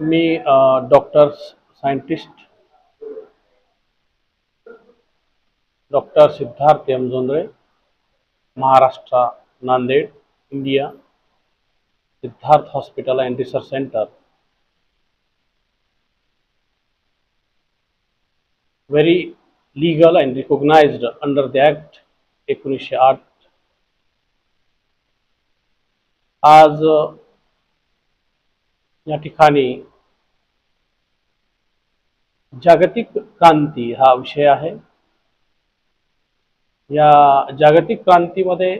Me doctor scientist doctor Siddharth M Maharashtra Nanded India Siddharth hospital and research centre. Very legal and recognised under the act एकोणीसशे आठ. आज या ठिकाणी जागतिक क्रांती हा विषय आहे. या जागतिक क्रांतीमध्ये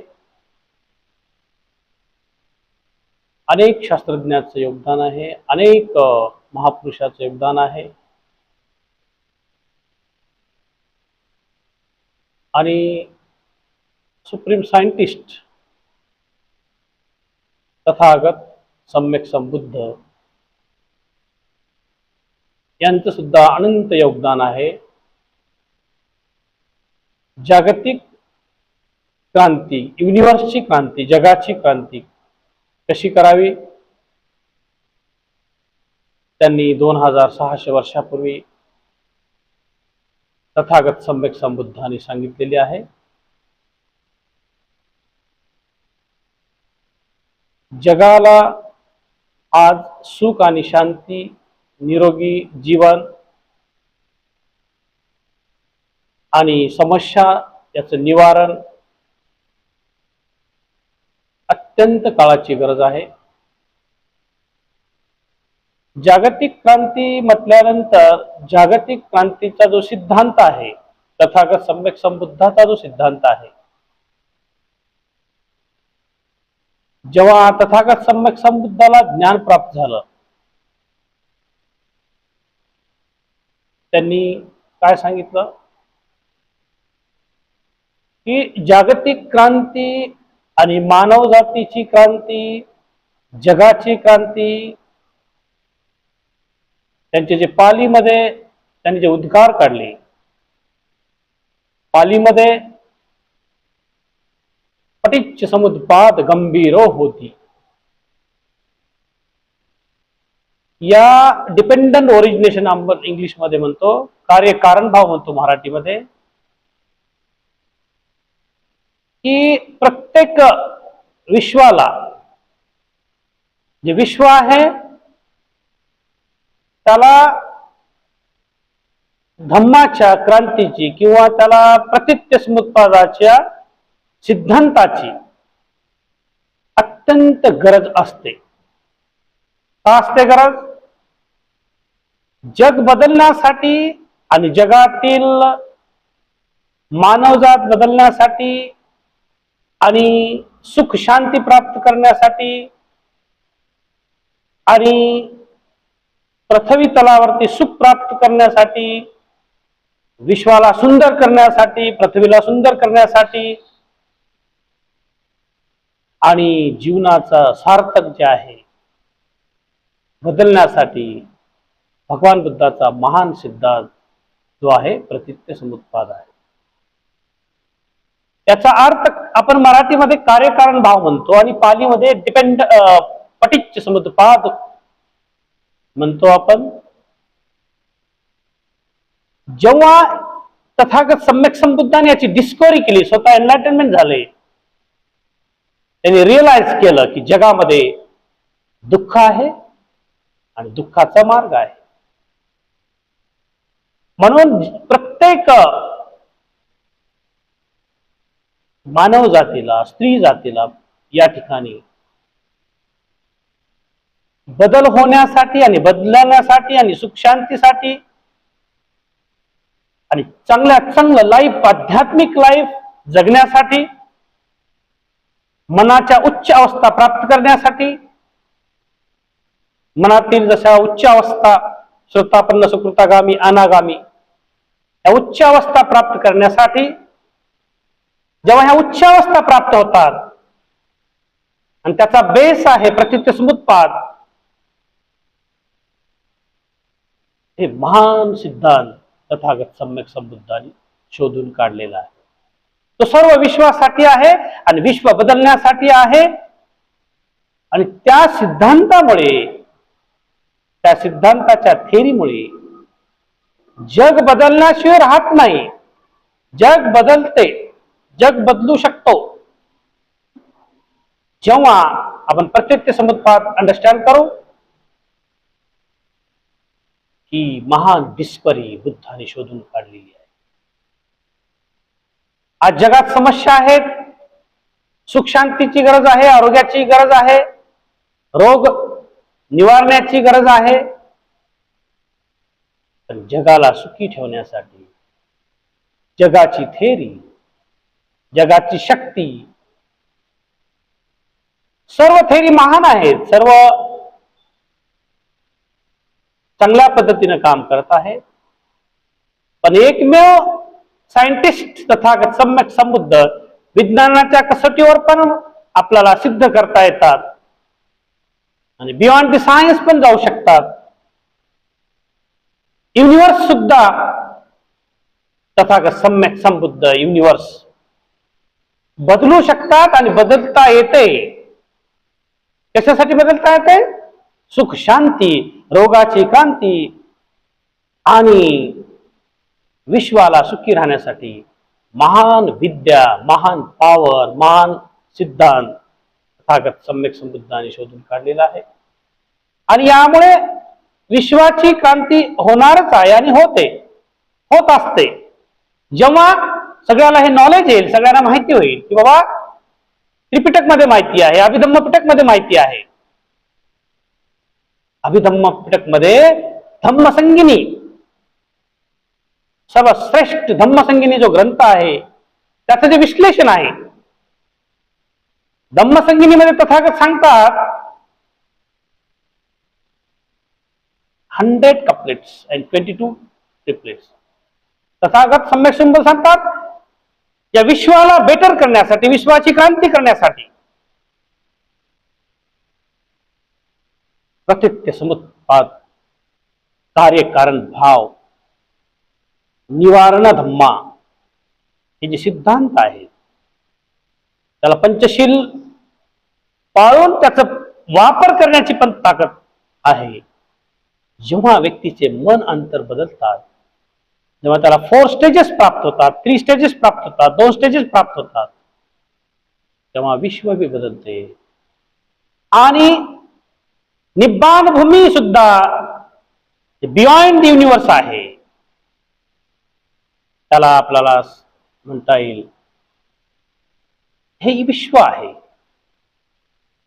अनेक शास्त्रज्ञाचं योगदान आहे अनेक महापुरुषाचं योगदान आहे. आणि सुप्रीम सायंटिस्ट तथागत सम्यक संबुद्ध यांचं सुद्धा अनंत योगदान आहे. जागतिक क्रांती युनिव्हर्सची क्रांती जगाची क्रांती कशी करावी? त्यांनी दोन हजार सहाशे वर्षापूर्वी तथागत सम्यक संबुद्धांनी सांगितलेली आहे. जगाला आज सुख आणि शांती निरोगी जीवन आणि समस्या याचं निवारण अत्यंत काळाची गरज आहे. जागतिक क्रांती म्हटल्यानंतर जागतिक क्रांतीचा जो सिद्धांत आहे तथागत सम्यक संबुद्धाचा जो सिद्धांत आहे जेव्हा तथागत सम्यक संबुद्धाला ज्ञान प्राप्त झालं त्यांनी काय सांगितलं? की जागतिक क्रांती आणि मानव जातीची क्रांती जगाची क्रांती त्यांचे जे पालीमध्ये त्यांनी जे उद्गार काढले पालीमध्ये पटिच्छ समुद्पाद गंभीरो होती. या डिपेंडंट ओरिजिनेशन आपण इंग्लिशमध्ये म्हणतो कार्य कारण भाव म्हणतो मराठीमध्ये की प्रत्येक विश्वाला जे विश्व आहे त्याला धम्माच्या क्रांतीची किंवा त्याला प्रतित्य समुत्पादाच्या सिद्धांताची अत्यंत गरज असते. का असते गरज? जग बदलण्यासाठी आणि जगातील मानवजात बदलण्यासाठी आणि सुख शांती प्राप्त करण्यासाठी आणि पृथ्वी तलावरती सुख प्राप्त करण्यासाठी विश्वाला सुंदर करण्यासाठी पृथ्वीला सुंदर करण्यासाठी आणि जीवनाचं सार्थक जे आहे बदलण्यासाठी भगवान बुद्धाचा महान सिद्धांत जो आहे प्रतित्य समुत्पाद आहे. त्याचा अर्थ आपण मराठीमध्ये कार्यकारण भाव म्हणतो आणि पालीमध्ये डिपेंड पटिच्च समुत्पाद म्हणतो आपण. जेव्हा तथागत सम्यक संबुद्धाने याची डिस्कवरी केली स्वतः एनलाइटनमेंट झाले त्यांनी रिअलाइज केलं की जगामध्ये दुःख आहे आणि दुःखाचा मार्ग आहे. म्हणून प्रत्येक मानव जातीला स्त्री जातीला या ठिकाणी बदल होण्यासाठी आणि बदलण्यासाठी आणि सुख शांतीसाठी आणि चांगल्यात चांगलं लाईफ आध्यात्मिक लाईफ जगण्यासाठी मनाच्या उच्च अवस्था प्राप्त करण्यासाठी मनातील जशा उच्च अवस्था श्रोतापन्न सुकृतागामी अनागामी या उच्च अवस्था प्राप्त करण्यासाठी जेव्हा ह्या उच्च अवस्था प्राप्त होतात आणि त्याचा बेस आहे प्रतित्य समुत्पाद हे महान सिद्धांत तथागत सम्यक समुद्धाने शोधून काढलेला आहे. तो सर्व विश्वासाठी आहे आणि विश्व बदलण्यासाठी आहे. आणि त्या सिद्धांतामुळे त्या सिद्धांताच्या थेरीमुळे जग बदलण्याशिवाय राहत नाही. जग बदलते जग बदलू शकतो. जेव्हा आपण प्रत्यक्ष समुत्पाद अंडरस्टँड करू ही महान विस्परी बुद्धाने शोधून काढलेली आहे. आज जगात समस्या आहेत सुख शांतीची गरज आहे आरोग्याची गरज आहे रोग निवारण्याची गरज आहे. पण जगाला सुखी ठेवण्यासाठी जगाची थेरी जगाची शक्ती सर्व थेरी महान आहेत. सर्व चांगल्या पद्धतीनं काम करत आहेत. पण एकमेव सायंटिस्ट तथागत सम्यक समृद्ध विज्ञानाच्या कसोटीवर पण आपल्याला सिद्ध करता येतात. आणि बियॉन्ड द सायन्स पण जाऊ शकतात. युनिव्हर्स सुद्धा तथागत सम्यक संबुद्ध युनिव्हर्स बदलू शकतात आणि बदलता येते. कशासाठी बदलता येते? सुख शांती रोगाची क्रांती आणि विश्वाला सुखी राहण्यासाठी महान विद्या महान पावर महान सिद्धांत तथागत सम्यक समृद्धाने शोधून काढलेला आहे. आणि यामुळे विश्वाची क्रांती होणारच आहे आणि होते. होत असते. जेव्हा सगळ्याला हे नॉलेज येईल सगळ्यांना माहिती होईल की बाबा त्रिपिटकमध्ये माहिती आहे अभिधम्म पिटकमध्ये माहिती आहे. अभिधम्म पिटकमध्ये धम्मसंगिनी. सर्वश्रेष्ठ धम्मसंगिनी जो ग्रंथ आहे त्याचं जे विश्लेषण आहे धम्मसंगिनीमध्ये तथागत सांगतात hundred couplets and twenty two triplets Tathagata सम्यक शंभर सांगतात या विश्वाला बेटर करण्यासाठी विश्वाची क्रांती करण्यासाठी. प्रत्यक्ष समुत्पाद कार्यकारण भाव निवारण धम्मा हे जे सिद्धांत आहेत त्याला पंचशील पाळून त्याचा वापर करण्याची पण ताकद आहे. जेव्हा व्यक्तीचे मन अंतर बदलतात जेव्हा त्याला फोर स्टेजेस प्राप्त होतात थ्री स्टेजेस प्राप्त होतात दोन स्टेजेस प्राप्त होतात तेव्हा विश्व बी बदलते. आणि निब्बाण भूमी सुद्धा बियॉन्ड द युनिव्हर्स आहे. त्याला आपल्याला म्हणता येईल हे विश्व आहे.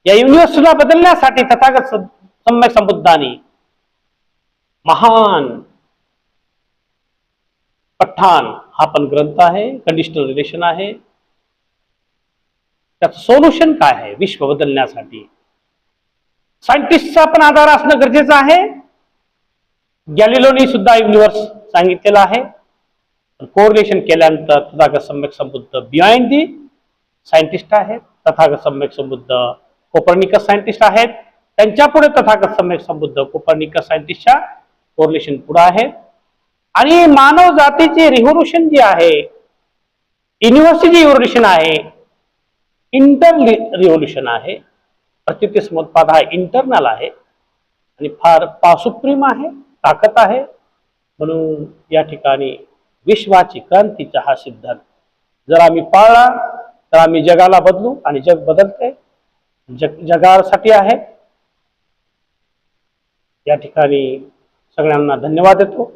या युनिव्हर्सला बदलण्यासाठी तथागत सम्यक संबुद्धाने महान पठाण हा पण ग्रंथ आहे कंडिशनल रिलेशन आहे. त्याचं सोल्युशन काय आहे? विश्व बदलण्यासाठी. सायंटिस्टचा पण आधार असणं गरजेचं आहे. गॅलिलोनी सुद्धा युनिव्हर्स सांगितलेलं आहे. कोरिलेशन केल्यानंतर तथागत सम्यक संबुद्ध बिहाइंड दी सायंटिस्ट आहेत. तथागत सम्यक संबुद्ध कोपर्निकस सायंटिस्ट आहेत. त्यांच्या पुढे तथागत सम्यक संबुद्ध कोपर्निकस सायंटिस्टच्या कोरिलेशन पुढे आहेत आणि मानव जातीचे रिव्होल्युशन जे आहे युनिव्हर्सिटी जी रिव्होल्युशन आहे इंटर रिव्होल्युशन आहे. प्रत्येक हा इंटरनल आहे. आणि फार पा सुप्रीम आहे ताकद आहे. म्हणून या ठिकाणी विश्वाची क्रांतीचा हा सिद्धांत. जर आम्ही पाळला तर आम्ही जगाला बदलू आणि जग बदलते जग जगासाठी आहे. या ठिकाणी सगळ्यांना धन्यवाद देतो.